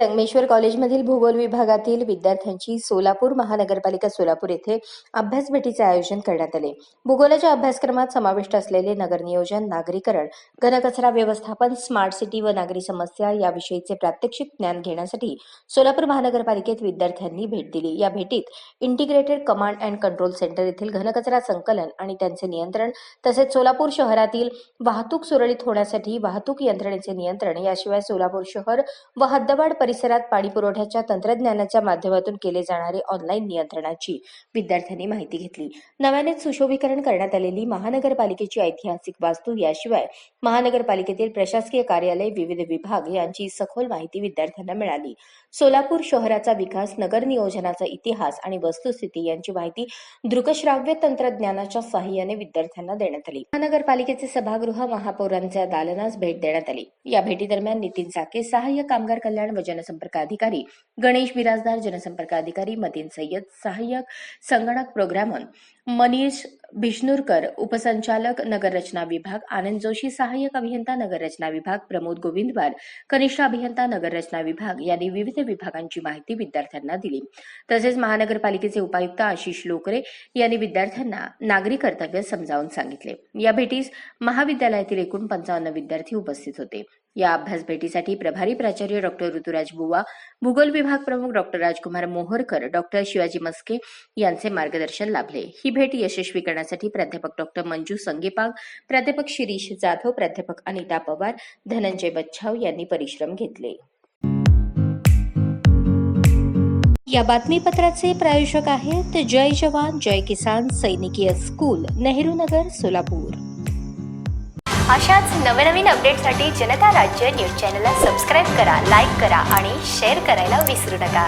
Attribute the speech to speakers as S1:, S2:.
S1: संगमेश्वर कॉलेजमधील भूगोल विभागातील विद्यार्थ्यांची सोलापूर महानगरपालिका सोलापूर येथे अभ्यास भेटीचे आयोजन करण्यात आले. भूगोलाच्या अभ्यासक्रमात समाविष्ट असलेले नगर नियोजन नागरीकरण घनकचरा व्यवस्थापन स्मार्ट सिटी व नागरी समस्या याविषयीचे प्रात्यक्षिक ज्ञान घेण्यासाठी सोलापूर महानगरपालिकेत विद्यार्थ्यांनी भेट दिली. या भेटीत integrated command and control centre येथील घनकचरा संकलन आणि त्यांचे नियंत्रण तसेच सोलापूर शहरातील वाहतूक सुरळीत होण्यासाठी वाहतूक यंत्रणेचे नियंत्रण याशिवाय सोलापूर शहर व हद्दवाढ परिसरात पाणी पुरवठ्याच्या तंत्रज्ञानाच्या माध्यमातून केले जाणारे ऑनलाईन नियंत्रणाची विद्यार्थ्यांनी माहिती घेतली. नव्यानेच सुशोभीकरण करण्यात आलेली महानगरपालिकेची ऐतिहासिक वास्तू याशिवाय महानगरपालिकेतील प्रशासकीय कार्यालय विविध विभाग यांची सखोल माहिती विद्यार्थ्यांना मिळाली. सोलापूर शहराचा विकास नगर नियोजनाचा इतिहास आणि वस्तुस्थिती यांची माहिती दृकश्राव्य तंत्रज्ञानाच्या सहाय्याने विद्यार्थ्यांना देण्यात आली. महानगरपालिकेचे सभागृह महापौरांच्या दालनास भेट देण्यात आली. या भेटीदरम्यान नितीन चाके सहाय्य कामगार कल्याण वजन जनसंपर्क अधिकारी गणेश बिराजदार जनसंपर्क अधिकारी मतीन सय्यद सहाय्यक संगणक प्रोग्रामर मनीष बिष्णूरकर उपसंचालक नगररचना विभाग आनंद जोशी सहाय्यक अभियंता नगररचना विभाग प्रमोद गोविंदवार कनिष्ठ अभियंता नगररचना विभाग यांनी विविध विभागांची माहिती विद्यार्थ्यांना दिली. तसेच महानगरपालिकेचे उपायुक्त आशिष लोकरे यांनी विद्यार्थ्यांना नागरी कर्तव्य समजावून सांगितले. या भेटीस महाविद्यालयातील एकूण पंचावन्न विद्यार्थी उपस्थित होते. या अभ्यास भेटीसाठी प्रभारी प्राचार्य डॉक्टर ऋतुराज बुवा भूगोल विभाग प्रमुख डॉक्टर राजकुमार मोहरकर डॉक्टर शिवाजी मस्के यांचे मार्गदर्शन लाभले. ही भेट यशस्वी करण्यासाठी प्राध्यापक डॉक्टर मंजू संगेपाग प्राध्यापक शिरीष जाधव प्राध्यापक अनिता पवार धनंजय बच्छाव यांनी परिश्रम घेतले. या बातमीपत्राचे प्रायोजक आहेत जय जवान जय किसान सैनिकीय स्कूल नेहरू नगर सोलापूर.
S2: अशाच नवनवीन अपडेटसाठी जनता राज्य न्यूज चॅनलला सबस्क्राईब करा लाईक करा आणि शेअर करायला विसरू नका.